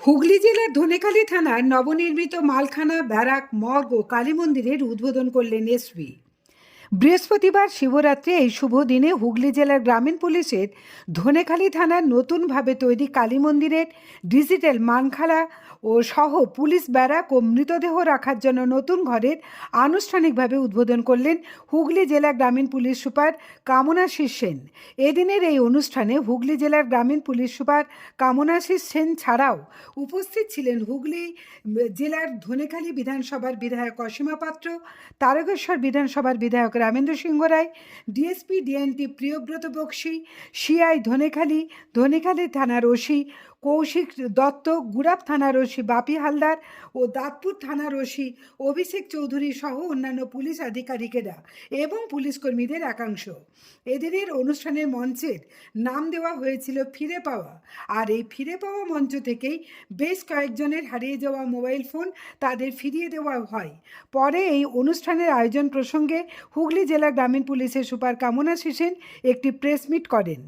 হুগলি জেলার ধনেখালী থানার নবনির্মিত মালখানা ব্যারাক মর্গ ও কালী মন্দিরের উদ্বোধন করলেন এসপি। বৃহস্পতিবার শিবরাত্রি এই শুভ দিনে হুগলি জেলার গ্রামীণ পুলিশের ধনেখালী থানার নতুনভাবে তৈরি কালী মন্দিরের ডিজিটাল মানখালা ও সহ পুলিশ ব্যারাক ও মৃতদেহ রাখার জন্য নতুন ঘরের আনুষ্ঠানিকভাবে উদ্বোধন করলেন হুগলি জেলা গ্রামীণ পুলিশ সুপার কামনাশিস সেন। এদিনের এই অনুষ্ঠানে হুগলি জেলার গ্রামীণ পুলিশ সুপার কামনাশিস সেন ছাড়াও উপস্থিত ছিলেন হুগলি জেলার ধনেখালী বিধানসভার বিধায়ক অসীমা পাত্র, তারকেশ্বর বিধানসভার বিধায়ক Ramendra Singha Roy, DSP DNT Priyabrata Bakshi, CI Dhanekhali Dhanekhali থানার ওসি, কৌশিক দত্ত, গুড়াপ থানার ওসি বাপি হালদার ও দাঁতপুর থানার ওসি অভিষেক চৌধুরী সহ অন্যান্য পুলিশ আধিকারিকেরা এবং পুলিশ কর্মীদের একাংশ। এদিনের অনুষ্ঠানের মঞ্চের নাম দেওয়া হয়েছিল ফিরে পাওয়া। আর এই ফিরে পাওয়া মঞ্চ থেকেই বেশ কয়েকজনের হারিয়ে যাওয়া মোবাইল ফোন তাদের ফিরিয়ে দেওয়া হয়। পরে এই অনুষ্ঠানের আয়োজন প্রসঙ্গে হুগলি জেলা গ্রামীণ পুলিশের সুপার কামনা সিসেন একটি প্রেস মিট করেন।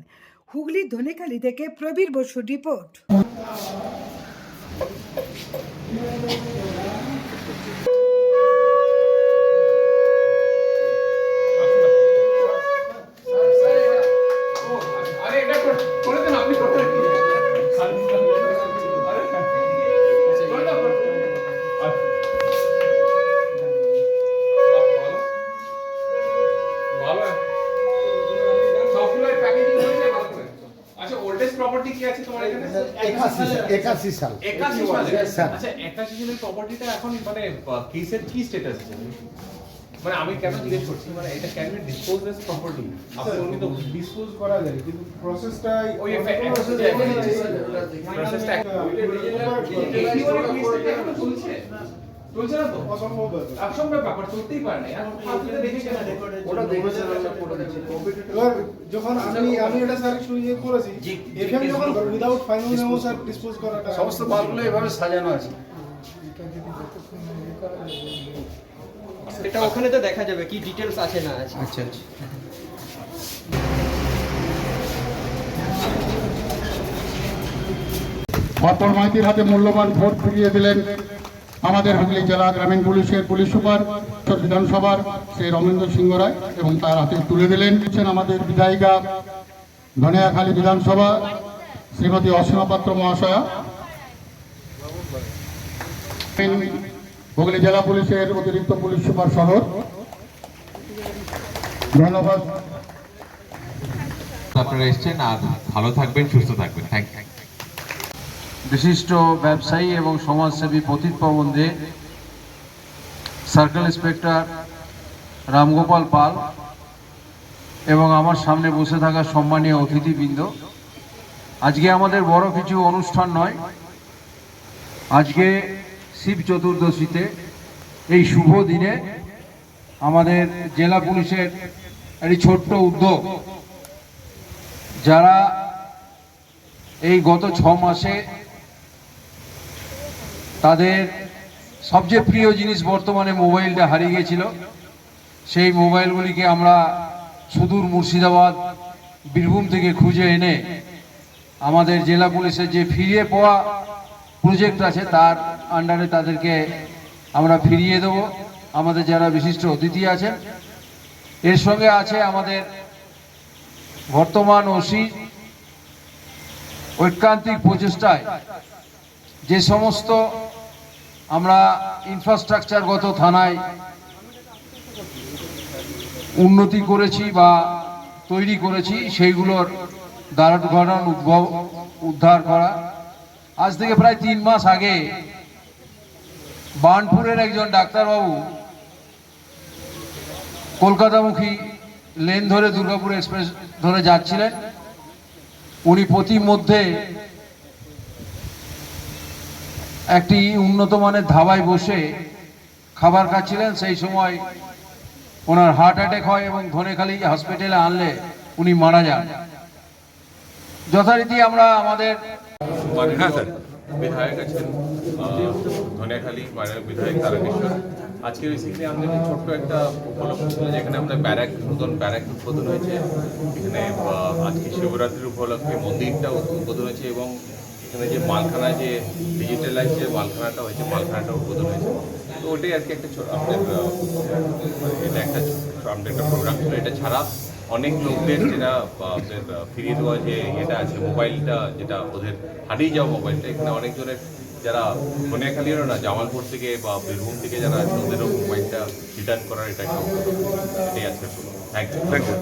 হুগলির ধনেখালি থেকে প্রবীর বসুর রিপোর্ট। আচ্ছা প্রপার্টি কি আছে তোমার এখানে? একাশি একাশি সাল। একাশি সালে। স্যার। আচ্ছা একাশি সালের প্রপার্টিটা এখন মানে কেসের কি স্ট্যাটাস আছে? মানে আমি কেন জিজ্ঞেস করছি মানে এটা can be dispose as property আপনি উনি তো ডিসপোজ করা যায় কিন্তু প্রসেসটাই ওই প্রসেসটা চলছে চলছে না তো? অসম্ভব ব্যাপার। অসম্ভব ব্যাপার চলতেই পারে না। ওটা দেখেছেন এবার যখন আমি আমি এটা স্যার ইয়ে করেছি এখানে যখন without final memo sir dispose করাটা সমস্ত মালগুলো এভাবে সাজানো আছে। এটা ওখানে তো দেখা যাবে কি ডিটেলস আছে না আছে। আচ্ছা আচ্ছা। অপর মাইতির হাতে মূল্যবান ভোট ফিরিয়ে দিলেন আমাদের হুগলি জেলা গ্রামীণ পুলিশের পুলিশ সুপার বিধানসভার শ্রী রমেন্দ্র সিংহ রায় এবং তার হাতে তুলে দিলেন। আমাদের বিধায়িকা ধনিয়াখালী বিধানসভা শ্রীমতী অসীমা পাত্র মহাশয়া। হুগলি জেলা পুলিশের অতিরিক্ত পুলিশ সুপার শহর ধন্যবাদ। আপনারা এসেছেন আর ভালো থাকবেন, সুস্থ থাকবেন। থ্যাংক ইউ বিশিষ্ট ব্যবসায়ী এবং সমাজসেবী পতিত পবন দে সার্কেল ইন্সপেক্টর রামগোপাল পাল এবং আমার সামনে বসে থাকা সম্মানীয় অতিথিবৃন্দ। আজকে আমাদের বড় কিছু অনুষ্ঠান নয়। আজকে শিব চতুর্দশীতে এই শুভ দিনে আমাদের জেলা পুলিশের একটি ছোট্ট উদ্যোগ। যারা এই গত ছ মাসে তাদের সবচেয়ে প্রিয় জিনিস বর্তমানে মোবাইলটা হারিয়ে গেছিল। সেই মোবাইলগুলিকে আমরা সুদূর মুর্শিদাবাদ, বীরভূম থেকে খুঁজে এনে আমাদের জেলা পুলিশের যে ফিরিয়ে পাওয়া প্রজেক্ট আছে, তার আন্ডারে তাদেরকে আমরা ফিরিয়ে দেব। আমাদের যারা বিশিষ্ট অতিথি আছেন, এর সঙ্গে আছে আমাদের বর্তমান ওসি, ঐকান্তিক প্রচেষ্টায় যে সমস্ত আমরা ইনফ্রাস্ট্রাকচারগত থানায় উন্নতি করেছি বা তৈরি করেছি, সেইগুলোর দ্বারঘটন উদ্ভব, উদ্ধার করা। আজ থেকে প্রায় তিন মাস আগে বার্নপুরের একজন ডাক্তারবাবু কলকাতামুখী লেন ধরে দুর্গাপুর এক্সপ্রেস ধরে যাচ্ছিলেন। উনি প্রতি মধ্যে একটি উন্নত মানের ধাবায় বসে খাবার খাচ্ছিলেন সেই সময় ওনার হার্ট অ্যাটাক হয় এবং ধনেখালি হসপিটালে আনলে উনি মারা যান। যথারীতি আমরা আমাদের মাননীয় বিধায়ক আছেন আহ, ধনিয়াখালী বিধায়ক তারকেশ্বর। আজকে বেসিক্যালি আমাদের ছোট্ট একটা উপলক্ষ যেখানে আমরা ব্যারাক নতুন ব্যারাক উদ্বোধন হয়েছে। এখানে আজকে শিবরাত্রির উপলক্ষে মন্দিরটা উদ্বোধন হয়েছে এবং এখানে যে মালখানা যে ডিজিটালাইজ যে মালখানাটা হয়েছে মালখানাটা উদ্বোধন হয়েছে। তো ওটাই আর কি একটা আমাদের এটা একটা আমাদের একটা প্রোগ্রাম ছিল এটা ছাড়া অনেক লোকদের যেটা আপনাদের ফিরিয়ে দেওয়া যে এটা আছে, মোবাইলটা যেটা ওদের হারিয়ে যাওয়া মোবাইলটা, এখানে অনেকজনের যারা সোনিয়াখালীরও না, জামালপুর থেকে বা বীরভূম থেকে যারা আছে, ওদেরও মোবাইলটা রিটার্ন করার এটা একটা। এটাই আছে থ্যাংক ইউ থ্যাংক ইউ